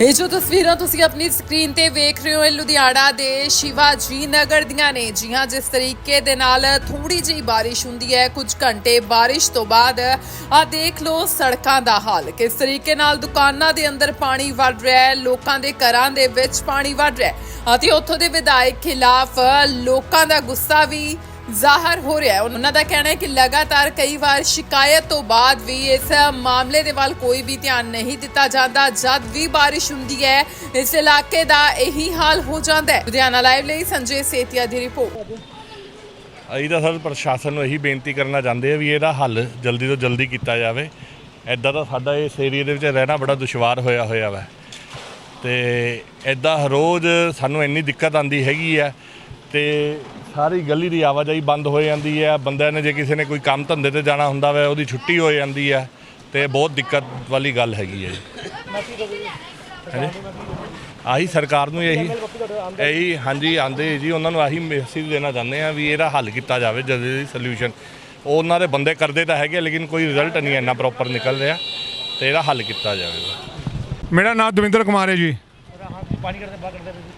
ਇਹ ਜੋ ਤਸਵੀਰਾਂ ਤੁਸੀਂ ਆਪਣੀ ਸਕਰੀਨ ਤੇ ਵੇਖ ਰਹੇ ਹੋ, ਇਹ ਲੁਧਿਆਣਾ ਦੇ ਸ਼ਿਵਾਜੀ ਨਗਰ ਦੀਆਂ ਨੇ। ਜੀ ਹਾਂ ਜਿਸ ਤਰੀਕੇ ਦੇ ਨਾਲ ਥੋੜੀ ਜਿਹੀ ਬਾਰਿਸ਼ ਹੁੰਦੀ ਹੈ, ਕੁਝ ਘੰਟੇ ਬਾਰਿਸ਼ ਤੋਂ ਬਾਅਦ ਆ ਦੇਖ ਲਓ ਸੜਕਾਂ ਦਾ ਹਾਲ। ਕਿਸ ਤਰੀਕੇ ਨਾਲ ਦੁਕਾਨਾਂ ਦੇ ਅੰਦਰ ਪਾਣੀ ਵੜ ਰਿਹਾ ਹੈ, ਲੋਕਾਂ ਦੇ ਘਰਾਂ ਦੇ ਵਿੱਚ ਪਾਣੀ ਵੜ ਰਿਹਾ ਹੈ। ਅਤੇ ਉੱਥੋਂ ਦੇ ਵਿਧਾਇਕ ਖਿਲਾਫ ਲੋਕਾਂ ਦਾ ਗੁੱਸਾ ਵੀ ਜ਼ਾਹਰ ਹੋ ਰਿਹਾ ਹੈ। ਉਹਨਾਂ ਦਾ ਕਹਿਣਾ ਹੈ ਕਿ ਲਗਾਤਾਰ ਕਈ ਵਾਰ ਸ਼ਿਕਾਇਤ ਤੋਂ ਬਾਅਦ ਵੀ ਇਸ ਮਾਮਲੇ ਦੇ ਵੱਲ ਕੋਈ ਵੀ ਧਿਆਨ ਨਹੀਂ ਦਿੱਤਾ ਜਾਂਦਾ। ਜਦ ਵੀ ਬਾਰਿਸ਼ ਹੁੰਦੀ ਹੈ, ਇਸ ਇਲਾਕੇ ਦਾ ਇਹੀ ਹਾਲ ਹੋ ਜਾਂਦਾ ਹੈ। ਲੁਧਿਆਣਾ ਲਾਈਵ ਲਈ ਸੰਜੇ ਸੇਤੀਆ ਦੀ ਰਿਪੋਰਟ। ਅਸੀਂ ਤਾਂ ਸਰ ਪ੍ਰਸ਼ਾਸਨ ਨੂੰ ਇਹੀ ਬੇਨਤੀ ਕਰਨਾ ਚਾਹੁੰਦੇ ਆ ਵੀ ਇਹਦਾ ਹੱਲ ਜਲਦੀ ਤੋਂ ਜਲਦੀ ਕੀਤਾ ਜਾਵੇ। ਐਦਾਂ ਤਾਂ ਸਾਡਾ ਇਸ ਏਰੀਆ ਦੇ ਵਿੱਚ ਰਹਿਣਾ ਬੜਾ ਦੁਸ਼ਵਾਰ ਹੋਇਆ ਹੋਇਆ ਵਾ। ਤੇ ਐਦਾਂ ਰੋਜ਼ ਸਾਨੂੰ ਇੰਨੀ ਦਿੱਕਤ ਆਂਦੀ ਹੈਗੀ ਆ ਤੇ ਸਾਰੀ ਗਲੀ ਦੀ ਆਵਾਜਾਈ ਬੰਦ ਹੋ ਜਾਂਦੀ ਹੈ। ਬੰਦਿਆਂ ਨੇ ਜੇ ਕਿਸੇ ਨੇ ਕੋਈ ਕੰਮ ਧੰਦੇ ਤੇ ਜਾਣਾ ਹੁੰਦਾ ਵਾ, ਉਹਦੀ ਛੁੱਟੀ ਹੋ ਜਾਂਦੀ ਹੈ ਤੇ ਬਹੁਤ ਦਿੱਕਤ ਵਾਲੀ ਗੱਲ ਹੈਗੀ ਹੈ ਜੀ। ਆਹੀ ਸਰਕਾਰ ਨੂੰ ਇਹੀ ਇਹੀ ਹਾਂਜੀ, ਆਂਦੇ ਜੀ, ਉਹਨਾਂ ਨੂੰ ਆਹੀ ਮੈਸੇਜ ਦੇਣਾ ਚਾਹੁੰਦੇ ਆ ਵੀ ਇਹਦਾ ਹੱਲ ਕੀਤਾ ਜਾਵੇ, ਜਲਦੀ ਸੋਲੂਸ਼ਨ ਉਹਨਾਂ ਦੇ ਬੰਦੇ ਕਰਦੇ ਤਾਂ ਹੈਗੇ ਲੇਕਿਨ ਕੋਈ ਰਿਜ਼ਲਟ ਨਹੀਂ ਇੰਨਾ ਪ੍ਰੋਪਰ ਨਿਕਲ ਰਿਹਾ ਤੇ ਇਹਦਾ ਹੱਲ ਕੀਤਾ ਜਾਵੇ ਮੇਰਾ ਨਾਮ ਦਵਿੰਦਰ ਕੁਮਾਰ ਹੈ ਜੀ।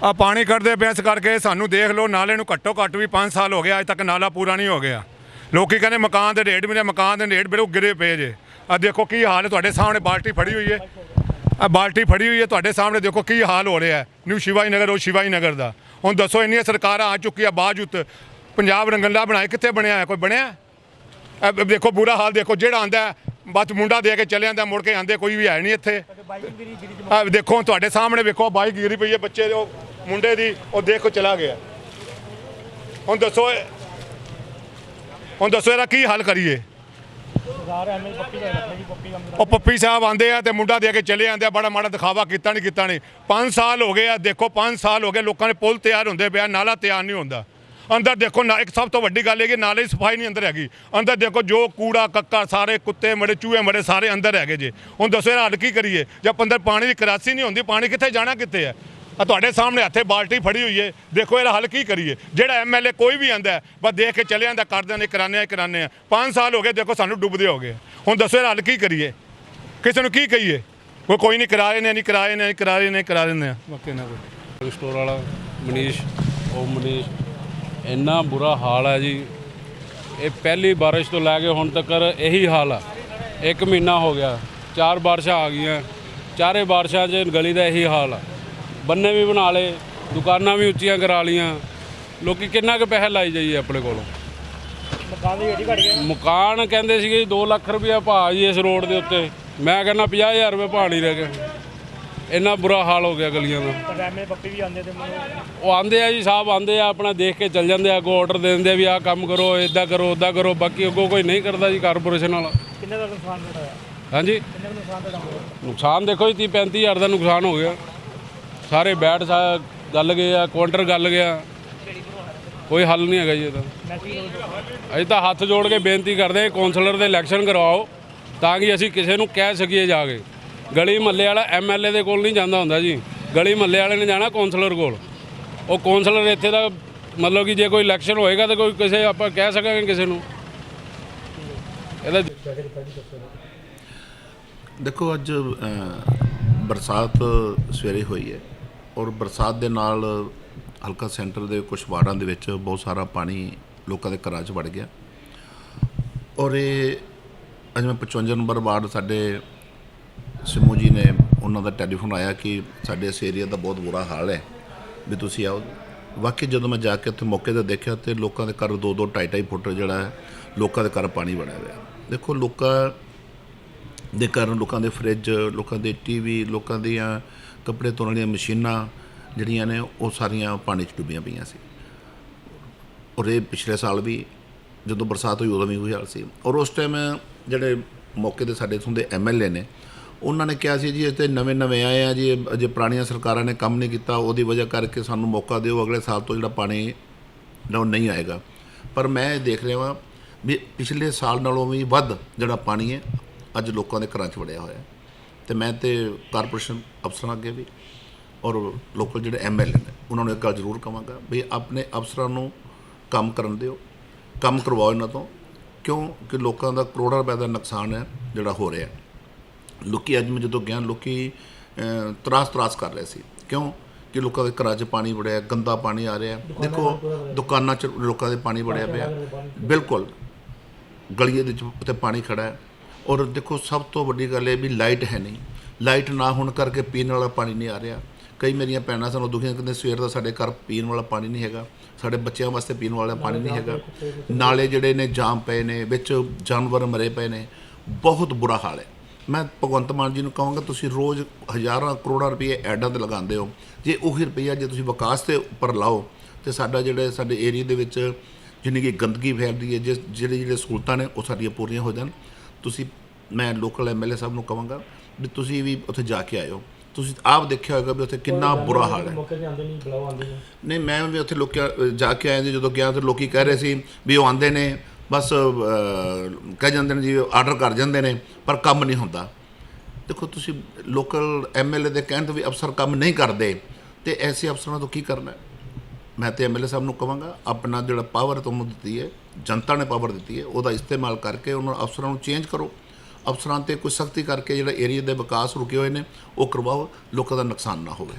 ਆ ਪਾਣੀ ਕੱਢਦੇ ਪਏ ਇਸ ਕਰਕੇ ਸਾਨੂੰ ਦੇਖ ਲਓ, ਨਾਲੇ ਨੂੰ ਘੱਟੋ ਘੱਟ ਵੀ 5 ਸਾਲ ਹੋ ਗਿਆ, ਅੱਜ ਤੱਕ ਨਾਲਾ ਪੂਰਾ ਨਹੀਂ ਹੋ ਗਿਆ। ਲੋਕੀ ਕਹਿੰਦੇ ਮਕਾਨ ਦੇ ਰੇਟ ਮੇਰੇ ਮਕਾਨ ਦੇ ਰੇਟ ਬਿਲਕੁਲ ਗਿਰੇ ਪਏ ਜੇ। ਆ ਦੇਖੋ ਕੀ ਹਾਲ ਹੈ, ਤੁਹਾਡੇ ਸਾਹਮਣੇ ਬਾਲਟੀ ਫੜੀ ਹੋਈ ਹੈ। ਆ ਬਾਲਟੀ ਫੜੀ ਹੋਈ ਹੈ, ਤੁਹਾਡੇ ਸਾਹਮਣੇ ਦੇਖੋ ਕੀ ਹਾਲ ਹੋ ਰਿਹਾ ਨਿਊ ਸ਼ਿਵਾਈ ਨਗਰ ਉਹ ਸ਼ਿਵਾਈ ਨਗਰ ਦਾ। ਹੁਣ ਦੱਸੋ, ਇੰਨੀਆਂ ਸਰਕਾਰਾਂ ਆ ਚੁੱਕੀਆਂ ਬਾਵਜੂਦ ਪੰਜਾਬ ਰੰਗਲਾ ਬਣਾਏ ਕਿੱਥੇ ਬਣਿਆ ਹੈ? ਕੋਈ ਬਣਿਆ? ਦੇਖੋ, ਬੁਰਾ ਹਾਲ ਦੇਖੋ, ਜਿਹੜਾ ਆਂਦਾ ਬਸ ਮੁੰਡਾ ਦੇ ਕੇ ਚਲੇ ਜਾਂਦਾ, ਮੁੜ ਕੇ ਆਂਦੇ ਕੋਈ ਵੀ ਹੈ ਨਹੀਂ ਇੱਥੇ। ਆ ਦੇਖੋ, ਤੁਹਾਡੇ ਸਾਹਮਣੇ ਵੇਖੋ ਬਾਈਕ ਗਿਰੀ ਪਈ ਹੈ ਬੱਚੇ ਦੇ, ਉਹ ਮੁੰਡੇ ਦੀ, ਉਹ ਦੇਖੋ ਚਲਾ ਗਿਆ। ਹੁਣ ਦੱਸੋ ਹੁਣ ਦੱਸੋ ਇਹਦਾ ਕੀ ਹੱਲ ਕਰੀਏ? ਉਹ ਪੱਪੀ ਸਾਹਿਬ ਆਂਦੇ ਆ ਤੇ ਮੁੰਡਾ ਦੇ ਕੇ ਚਲੇ ਜਾਂਦੇ ਆ, ਬੜਾ ਮਾੜਾ ਦਿਖਾਵਾ ਕੀਤਾ ਨਹੀਂ ਕੀਤਾ ਨਹੀਂ 5 ਸਾਲ ਹੋ ਗਏ ਆ, ਦੇਖੋ 5 ਸਾਲ ਹੋ ਗਏ, ਲੋਕਾਂ ਦੇ ਪੁਲ ਤਿਆਰ ਹੁੰਦੇ ਪਿਆ ਨਾਲਾ ਤਿਆਰ ਨਹੀਂ ਹੁੰਦਾ। ਅੰਦਰ ਦੇਖੋ, ਨਾ ਇੱਕ ਸਭ ਤੋਂ ਵੱਡੀ ਗੱਲ ਇਹ ਕਿ ਨਾਲੇ ਦੀ ਸਫ਼ਾਈ ਨਹੀਂ ਅੰਦਰ ਹੈਗੀ। ਅੰਦਰ ਦੇਖੋ, ਜੋ ਕੂੜਾ, ਕੱਕਾ, ਸਾਰੇ ਕੁੱਤੇ, ਮੜੇ, ਚੂਹੇ, ਮੜੇ, ਸਾਰੇ ਅੰਦਰ ਹੈਗੇ ਜੇ। ਹੁਣ ਦੱਸੋ ਇਹਦਾ ਹੱਲ ਕੀ ਕਰੀਏ? ਜਦ ਅੰਦਰ ਪਾਣੀ ਦੀ ਕਰਾਸੀ ਨਹੀਂ ਹੁੰਦੀ, ਪਾਣੀ ਕਿੱਥੇ ਜਾਣਾ, ਕਿੱਥੇ ਹੈ? ਆ ਤੁਹਾਡੇ ਸਾਹਮਣੇ ਹੱਥੇ ਬਾਲਟੀ ਫੜੀ ਹੋਈ ਹੈ ਦੇਖੋ ਇਹਦਾ ਹੱਲ ਕੀ ਕਰੀਏ? ਜਿਹੜਾ ਐਮਐਲਏ ਕੋਈ ਵੀ ਆਂਦਾ ਬਸ ਦੇਖ ਕੇ ਚਲੇ ਜਾਂਦਾ ਕਰਦੇ ਨੇ ਕਰਾਨੇ ਆ ਕਰਾਨੇ ਆ। 5 ਸਾਲ ਹੋ ਗਏ, ਦੇਖੋ, ਸਾਨੂੰ ਡੁੱਬਦੇ ਹੋ ਗਏ। ਹੁਣ ਦੱਸੋ ਇਹਦਾ ਹੱਲ ਕੀ ਕਰੀਏ? ਕਿਸੇ ਨੂੰ ਕੀ ਕਹੀਏ? ਕੋਈ ਕੋਈ ਨਹੀਂ ਕਰਾ ਰਹੇ ਨੇ, ਨਹੀਂ ਕਰਾ ਰਹੇ ਨੇ ਕਰਾ ਰਹੇ ਨੇ ਕਰਾ ਰਹੇ ਨੇ। ਬਾਕੀ ਨਾ ਕੋਈ ਸਟੋਰ ਵਾਲਾ ਮਨੀਸ਼, ਉਹ ਮਨੀਸ਼। ਇੰਨਾ ਬੁਰਾ ਹਾਲ ਹੈ ਜੀ। ਇਹ ਪਹਿਲੀ ਬਾਰਿਸ਼ ਤੋਂ ਲੈ ਕੇ ਹੁਣ ਤੱਕ ਇਹੀ ਹਾਲ ਆ। ਇੱਕ ਮਹੀਨਾ ਹੋ ਗਿਆ ਚਾਰ ਬਾਰਿਸ਼ਾਂ ਆ ਗਈਆਂ। ਚਾਰੇ ਬਾਰਿਸ਼ਾਂ 'ਚ ਗਲੀ ਦਾ ਇਹੀ ਹਾਲ ਆ। ਬੰਨੇ ਵੀ ਬਣਾ ਲਏ ਦੁਕਾਨਾਂ ਵੀ ਉੱਚੀਆਂ ਕਰਾ ਲੀਆਂ ਲੋਕੀ ਕਿੰਨਾ ਕੁ ਪੈਸਾ ਲਾਈ ਜਾਈਏ ਆਪਣੇ ਕੋਲੋਂ? ਮਕਾਨ ਕਹਿੰਦੇ ਸੀਗੇ 2 ਲੱਖ ਰੁਪਇਆ ਭਾਅ ਜੀ ਇਸ ਰੋਡ ਦੇ ਉੱਤੇ। ਮੈਂ ਕਹਿੰਦਾ 50000 ਰੁਪਏ ਭਾਅ ਨਹੀਂ ਰਹਿ ਗਿਆ। ਇੰਨਾ ਬੁਰਾ ਹਾਲ ਹੋ ਗਿਆ ਗਲੀਆਂ ਦਾ। ਡਰਾਮੇ ਪੱਪੀ ਵੀ ਆਉਂਦੇ ਤੇ ਮੈਨੂੰ ਉਹ ਆਂਦੇ ਆ ਜੀ ਸਾਹਿਬ ਆਂਦੇ ਆ ਆਪਣਾ ਦੇਖ ਕੇ ਚੱਲ ਜਾਂਦੇ ਆ ਕੋ ਆਰਡਰ ਦੇ ਦਿੰਦੇ ਆ ਵੀ ਆਹ ਕੰਮ ਕਰੋ ਇਦਾਂ ਕਰੋ ਉਦਾਂ ਕਰੋ ਬਾਕੀ ਅੱਗੋਂ ਕੋਈ ਨਹੀਂ ਕਰਦਾ ਜੀ ਕਾਰਪੋਰੇਸ਼ਨ ਵਾਲਾ। ਕਿੰਨੇ ਦਾ ਨੁਕਸਾਨ ਹੋਇਆ? ਹਾਂਜੀ? ਕਿੰਨੇ ਦਾ ਨੁਕਸਾਨ ਤੁਹਾਡਾ ਹੋਇਆ? ਨੁਕਸਾਨ ਦੇਖੋ ਜੀ 30 35000 ਦਾ ਨੁਕਸਾਨ ਹੋ ਗਿਆ। ਸਾਰੇ ਬੈਟ ਸਾ ਗੱਲ ਗਏ ਆ ਕੁਆਂਟਰ ਗੱਲ ਗਿਆ। ਕੋਈ ਹੱਲ ਨਹੀਂ ਹੈਗਾ ਜੀ ਇਹਦਾ। ਅਸੀਂ ਤਾਂ ਹੱਥ ਜੋੜ ਕੇ ਬੇਨਤੀ ਕਰਦੇ ਹਾਂ ਕੌਂਸਲਰ ਦੇ ਇਲੈਕਸ਼ਨ ਕਰਵਾਓ ਤਾਂ ਕਿ ਅਸੀਂ ਕਿਸੇ ਨੂੰ ਕਹਿ ਸਕੀਏ ਜਾ ਕੇ। ਗਲੀ ਮਹੱਲੇ ਵਾਲਾ ਐਮਐਲਏ ਦੇ ਕੋਲ ਨਹੀਂ ਜਾਂਦਾ ਹੁੰਦਾ ਜੀ। ਗਲੀ ਮਹੱਲੇ ਵਾਲੇ ਨੇ ਜਾਣਾ ਕੌਂਸਲਰ ਕੋਲ। ਉਹ ਕੌਂਸਲਰ ਇੱਥੇ ਦਾ ਮਤਲਬ ਕਿ ਜੇ ਕੋਈ ਇਲੈਕਸ਼ਨ ਹੋਏਗਾ ਤਾਂ ਕੋਈ ਕਿਸੇ ਆਪਾਂ ਕਹਿ ਸਕਾਂਗੇ ਕਿਸੇ ਨੂੰ। ਇਹਦਾ ਦੇਖੋ, ਅੱਜ ਬਰਸਾਤ ਸਵੇਰੇ ਹੋਈ ਹੈ ਔਰ ਬਰਸਾਤ ਦੇ ਨਾਲ ਹਲਕਾ ਸੈਂਟਰ ਦੇ ਕੁਝ ਵਾਰਡਾਂ ਦੇ ਵਿੱਚ ਬਹੁਤ ਸਾਰਾ ਪਾਣੀ ਲੋਕਾਂ ਦੇ ਘਰਾਂ 'ਚ ਵੜ ਗਿਆ। ਔਰ ਇਹ, ਅੱਜ ਮੈਂ 55 ਨੰਬਰ ਵਾਰਡ ਸਾਡੇ ਸਿਮੂ ਜੀ ਨੇ ਉਹਨਾਂ ਦਾ ਟੈਲੀਫੋਨ ਆਇਆ ਕਿ ਸਾਡੇ ਇਸ ਏਰੀਆ ਦਾ ਬਹੁਤ ਬੁਰਾ ਹਾਲ ਹੈ, ਵੀ ਤੁਸੀਂ ਆਓ। ਵਾਕਈ ਜਦੋਂ ਮੈਂ ਜਾ ਕੇ ਉੱਥੇ ਮੌਕੇ ਤੇ ਦੇਖਿਆ ਤੇ ਲੋਕਾਂ ਦੇ ਘਰ ਦੋ ਦੋ ਢਾਈ ਢਾਈ ਫੁੱਟ ਜਿਹੜਾ ਹੈ, ਲੋਕਾਂ ਦੇ ਘਰ ਪਾਣੀ ਵੜਿਆ ਹੋਇਆ। ਦੇਖੋ, ਲੋਕਾਂ ਦੇ ਕਾਰਨ ਲੋਕਾਂ ਦੇ ਫਰਿੱਜ ਲੋਕਾਂ ਦੇ ਟੀਵੀ ਲੋਕਾਂ ਦੀਆਂ ਕੱਪੜੇ ਧੋਣ ਵਾਲੀਆਂ ਮਸ਼ੀਨਾਂ ਜਿਹੜੀਆਂ ਨੇ, ਉਹ ਸਾਰੀਆਂ ਪਾਣੀ 'ਚ ਡੁੱਬੀਆਂ ਪਈਆਂ ਸੀ। ਔਰ ਇਹ ਪਿਛਲੇ ਸਾਲ ਵੀ ਜਦੋਂ ਬਰਸਾਤ ਹੋਈ ਉਦੋਂ ਵੀ ਉਹੀ ਹਾਲ ਸੀ। ਔਰ ਉਸ ਟਾਈਮ ਜਿਹੜੇ ਮੌਕੇ ਤੇ ਸਾਡੇ ਇਥੋਂ ਦੇ ਐਮਐਲਏ ਨੇ ਉਹਨਾਂ ਨੇ ਕਿਹਾ ਸੀ ਜੀ ਇਹ ਤੇ ਨਵੇਂ ਨਵੇਂ ਆਏ ਆ ਜੀ, ਅਜੇ ਪੁਰਾਣੀਆਂ ਸਰਕਾਰਾਂ ਨੇ ਕੰਮ ਨਹੀਂ ਕੀਤਾ, ਉਹਦੀ ਵਜ੍ਹਾ ਕਰਕੇ ਸਾਨੂੰ ਮੌਕਾ ਦਿਓ, ਅਗਲੇ ਸਾਲ ਤੋਂ ਜਿਹੜਾ ਪਾਣੀ ਜਿਹੜਾ ਨਹੀਂ ਆਏਗਾ ਪਰ ਮੈਂ ਇਹ ਦੇਖ ਰਿਹਾ ਵਾਂ ਵੀ ਪਿਛਲੇ ਸਾਲ ਨਾਲੋਂ ਵੀ ਵੱਧ ਜਿਹੜਾ ਪਾਣੀ ਹੈ, ਅੱਜ ਲੋਕਾਂ ਦੇ ਘਰਾਂ 'ਚ ਵੜਿਆ ਹੋਇਆ ਹੈ। ਤੇ ਮੈਂ ਤੇ ਕਾਰਪੋਰੇਸ਼ਨ ਅਫਸਰਾਂ ਅੱਗੇ ਵੀ ਔਰ ਲੋਕਲ ਜਿਹੜੇ ਐਮਐਲਏ ਨੇ, ਉਹਨਾਂ ਨੂੰ ਇੱਕ ਗੱਲ ਜ਼ਰੂਰ ਕਹਾਂਗਾ ਵੀ ਆਪਣੇ ਅਫਸਰਾਂ ਨੂੰ ਕੰਮ ਕਰਨ ਦਿਓ, ਕੰਮ ਕਰਵਾਓ ਇਹਨਾਂ ਤੋਂ, ਕਿਉਂ ਕਿ ਲੋਕਾਂ ਦਾ ਕਰੋੜਾਂ ਰੁਪਏ ਦਾ ਨੁਕਸਾਨ ਹੈ ਜਿਹੜਾ ਹੋ ਰਿਹਾ ਲੋਕੀ ਅੱਜ ਮੈਂ ਜਦੋਂ ਗਿਆ ਲੋਕੀ ਤਰਾਸ ਤਰਾਸ ਕਰ ਰਹੇ ਸੀ। ਕਿਉਂ? ਕਿ ਲੋਕਾਂ ਦੇ ਘਰਾਂ 'ਚ ਪਾਣੀ ਵੜਿਆ ਗੰਦਾ ਪਾਣੀ ਆ ਰਿਹਾ। ਦੇਖੋ ਦੁਕਾਨਾਂ 'ਚ ਲੋਕਾਂ ਦੇ ਪਾਣੀ ਵੜਿਆ ਪਿਆ। ਬਿਲਕੁਲ। ਗਲੀਏ ਦੇ ਵਿੱਚ ਉੱਤੇ ਪਾਣੀ ਖੜਾ ਹੈ। ਔਰ ਦੇਖੋ ਸਭ ਤੋਂ ਵੱਡੀ ਗੱਲ ਇਹ ਵੀ ਲਾਈਟ ਹੈ ਨਹੀਂ। ਲਾਈਟ ਨਾ ਹੋਣ ਕਰਕੇ ਪੀਣ ਵਾਲਾ ਪਾਣੀ ਨਹੀਂ ਆ ਰਿਹਾ। ਕਈ ਮੇਰੀਆਂ ਭੈਣਾਂ ਸਾਨੂੰ ਦੁਖੀਆਂ ਕਹਿੰਦੇ ਸਵੇਰ ਦਾ ਸਾਡੇ ਘਰ ਪੀਣ ਵਾਲਾ ਪਾਣੀ ਨਹੀਂ ਹੈਗਾ। ਸਾਡੇ ਬੱਚਿਆਂ ਵਾਸਤੇ ਪੀਣ ਵਾਲਾ ਪਾਣੀ ਨਹੀਂ ਹੈਗਾ। ਨਾਲੇ ਜਿਹੜੇ ਨੇ ਜਾਮ ਪਏ ਨੇ ਵਿੱਚ ਜਾਨਵਰ ਮਰੇ ਪਏ ਨੇ। ਬਹੁਤ ਬੁਰਾ ਹਾਲ ਹੈ। ਮੈਂ ਭਗਵੰਤ ਮਾਨ ਜੀ ਨੂੰ ਕਹਾਂਗਾ ਤੁਸੀਂ ਰੋਜ਼ ਹਜ਼ਾਰਾਂ ਕਰੋੜਾਂ ਰੁਪਏ ਐਡਾਂ ਤੇ ਲਗਾਉਂਦੇ ਹੋ। ਜੇ ਉਹੀ ਰੁਪਈਆ ਜੇ ਤੁਸੀਂ ਵਿਕਾਸ ਦੇ ਉੱਪਰ ਲਾਓ ਤੇ ਸਾਡਾ ਜਿਹੜੇ ਸਾਡੇ ਏਰੀਆ ਦੇ ਵਿੱਚ ਜਿੰਨੀ ਕਿ ਗੰਦਗੀ ਫੈਲਦੀ ਹੈ ਜਿਸ ਜਿਹੜੇ ਜਿਹੜੇ ਸਹੂਲਤਾਂ ਨੇ ਉਹ ਸਾਡੀਆਂ ਪੂਰੀਆਂ ਹੋ ਜਾਣ। ਤੁਸੀਂ ਮੈਂ ਲੋਕਲ ਐਮਐਲਏ ਸਾਹਿਬ ਨੂੰ ਕਹਾਂਗਾ ਵੀ ਤੁਸੀਂ ਵੀ ਉੱਥੇ ਜਾ ਕੇ ਆਇਓ। ਤੁਸੀਂ ਆਪ ਦੇਖਿਆ ਹੋਵੇਗਾ ਵੀ ਉੱਥੇ ਕਿੰਨਾ ਬੁਰਾ ਹਾਲ ਹੈ। ਤੇ ਨਹੀਂ ਮੈਂ ਵੀ ਉੱਥੇ ਲੋਕਿਆ ਜਾ ਕੇ ਆਏ ਜਦੋਂ ਗਿਆ ਤੇ ਲੋਕੀ ਕਹਿ ਰਹੇ ਸੀ ਵੀ ਉਹ ਆਉਂਦੇ ਨੇ ਬਸ ਕਹਿ ਜਾਂਦੇ ਨੇ ਜੀ ਆਰਡਰ ਕਰ ਜਾਂਦੇ ਨੇ, ਪਰ ਕੰਮ ਨਹੀਂ ਹੁੰਦਾ। ਦੇਖੋ, ਤੁਸੀਂ ਲੋਕਲ ਐਮਐਲਏ ਦੇ ਕਹਿਣ ਤੋਂ ਵੀ ਅਫਸਰ ਕੰਮ ਨਹੀਂ ਕਰਦੇ, ਤੇ ਐਸੇ ਅਫਸਰਾਂ ਤੋਂ ਕੀ ਕਰਨਾ ਹੈ? ਮੈਂ ਤੇ ਐਮਐਲਏ ਸਾਹਿਬ ਨੂੰ ਕਹਾਂਗਾ ਆਪਣਾ ਜਿਹੜਾ ਪਾਵਰ ਤੁਹਾਨੂੰ ਦਿੱਤੀ ਹੈ, ਜਨਤਾ ਨੇ ਪਾਵਰ ਦਿੱਤੀ ਹੈ, ਉਹਦਾ ਇਸਤੇਮਾਲ ਕਰਕੇ ਉਹਨਾਂ ਅਫਸਰਾਂ ਨੂੰ ਚੇਂਜ ਕਰੋ। ਅਫਸਰਾਂ ਤੇ ਕੋਈ ਸਖਤੀ ਕਰਕੇ ਜਿਹੜਾ ਏਰੀਆ ਦੇ ਵਿਕਾਸ ਰੁਕੇ ਹੋਏ ਨੇ, ਉਹ ਕਰਵਾਓ, ਲੋਕਾਂ ਦਾ ਨੁਕਸਾਨ ਨਾ ਹੋਵੇ।